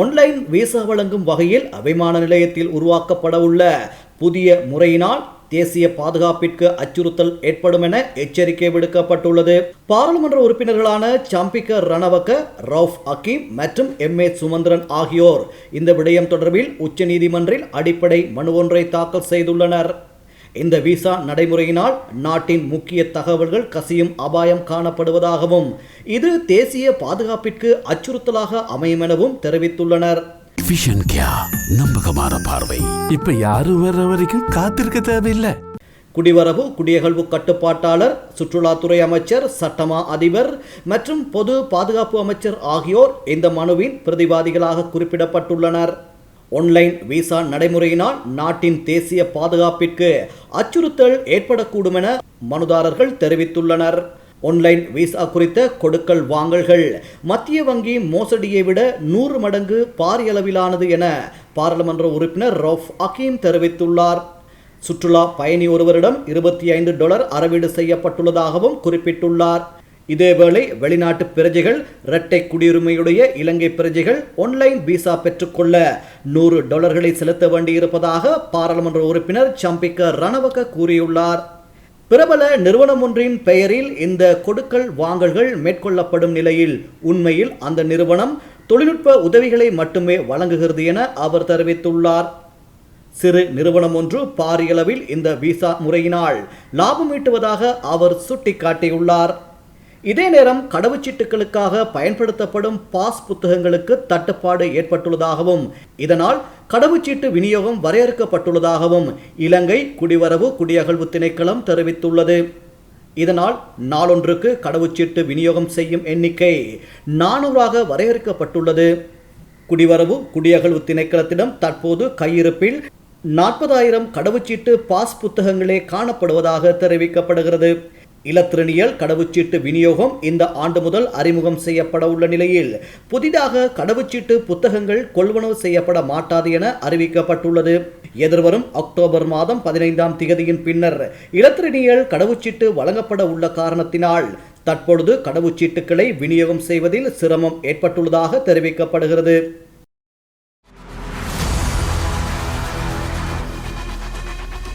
Online visa வழங்கும் வகையில் அபிமான நிலையத்தில் உருவாக்கப்படவுள்ள புதிய முறையினால் தேசிய பாதுகாப்பிற்கு அச்சுறுத்தல் ஏற்படும் என எச்சரிக்கை விடுக்கப்பட்டுள்ளது. பாராளுமன்ற உறுப்பினர்களான சம்பிக்க ரணவக்க ரவுஃப் அக்கீம் மற்றும் எம் ஏ சுமந்திரன் ஆகியோர் இந்த விடயம் தொடர்பில் உச்சநீதிமன்றில் அடிப்படை மனு ஒன்றை தாக்கல் செய்துள்ளனர். இந்த விசா நடைமுறையினால் நாட்டின் முக்கிய தகவல்கள் கசியும் அபாயம் காணப்படுவதாகவும் இது தேசிய பாதுகாப்பிற்கு அச்சுறுத்தலாக அமையும் எனவும் தெரிவித்துள்ளனர். விஷன் கியா நம்பகமான பார்வை இப்ப யாரும் வர்ற வரைக்கும் காத்திருக்க தேவையில்லை. குடிவரவு குடியகழ்வு கட்டுப்பாட்டாளர் சுற்றுலாத்துறை அமைச்சர் சட்டமா அதிபர் மற்றும் பொது பாதுகாப்பு அமைச்சர் ஆகியோர் இந்த மனுவின் பிரதிவாதிகளாக குறிப்பிடப்பட்டுள்ளனர். ஒன்லைன் விசா நடைமுறையினால் நாட்டின் தேசிய பாதுகாப்பிற்கு அச்சுறுத்தல் ஏற்படக்கூடும் என மனுதாரர்கள் தெரிவித்துள்ளனர். ஒன்லைன் விசா குறித்த கொடுக்கல் வாங்கல்கள் மத்திய வங்கி மோசடியை விட நூறு மடங்கு பாரியளவிலானது என பாராளுமன்ற உறுப்பினர் ரவுஃப் அகீம் தெரிவித்துள்ளார். சுற்றுலா பயணி ஒருவரிடம் இருபத்தி ஐந்து டாலர் அறவீடு செய்யப்பட்டுள்ளதாகவும் குறிப்பிட்டுள்ளார். இதேவேளை வெளிநாட்டு பிரஜைகள் இரட்டை குடியுரிமையுடைய இலங்கை பிரஜைகள் ஆன்லைன் விசா பெற்றுக்கொள்ள நூறு டாலர்களை செலுத்த வேண்டியிருப்பதாக பாராளுமன்ற உறுப்பினர் சம்பிக்க ரணவக கூறியுள்ளார். பிரபல நிறுவனம் ஒன்றின் பெயரில் இந்த கொடுக்கல் வாங்கல்கள் மேற்கொள்ளப்படும் நிலையில் உண்மையில் அந்த நிறுவனம் தொழில்நுட்ப உதவிகளை மட்டுமே வழங்குகிறது என அவர் தெரிவித்துள்ளார். சிறு நிறுவனம் ஒன்று பாரியளவில் இந்த விசா முறையினால் லாபம் ஈட்டுவதாக அவர் சுட்டிக்காட்டியுள்ளார். இதே நேரம் கடவுச்சீட்டுகளுக்காக பயன்படுத்தப்படும் பாஸ் புத்தகங்களுக்கு தட்டுப்பாடு ஏற்பட்டுள்ளதாகவும் இதனால் கடவுச்சீட்டு விநியோகம் வரையறுக்கப்பட்டுள்ளதாகவும் இலங்கை குடிவரவு குடியகழ்வு திணைக்களம் தெரிவித்துள்ளது. இதனால் நாளொன்றுக்கு கடவுச்சீட்டு விநியோகம் செய்யும் எண்ணிக்கை நானூறாக வரையறுக்கப்பட்டுள்ளது. குடிவரவு குடியகழ்வு திணைக்களத்திடம் தற்போது கையிருப்பில் நாற்பதாயிரம் கடவுச்சீட்டு பாஸ் புத்தகங்களே காணப்படுவதாக தெரிவிக்கப்படுகிறது. இலத்திரனியல் கடவுச்சீட்டு விநியோகம் இந்த ஆண்டு முதல் அறிமுகம் செய்யப்பட உள்ள நிலையில். புதிதாக கடவுச்சீட்டு புத்தகங்கள் கொள்வனவு செய்யப்பட மாட்டாது என அறிவிக்கப்பட்டுள்ளது. எதிர்வரும் அக்டோபர் மாதம் பதினைந்தாம் திகதியின் பின்னர் இலத்திரனியல் கடவுச்சீட்டு வழங்கப்பட உள்ள காரணத்தினால் தற்பொழுது கடவுச்சீட்டுகளை விநியோகம் செய்வதில் சிரமம் ஏற்பட்டுள்ளதாக தெரிவிக்கப்படுகிறது.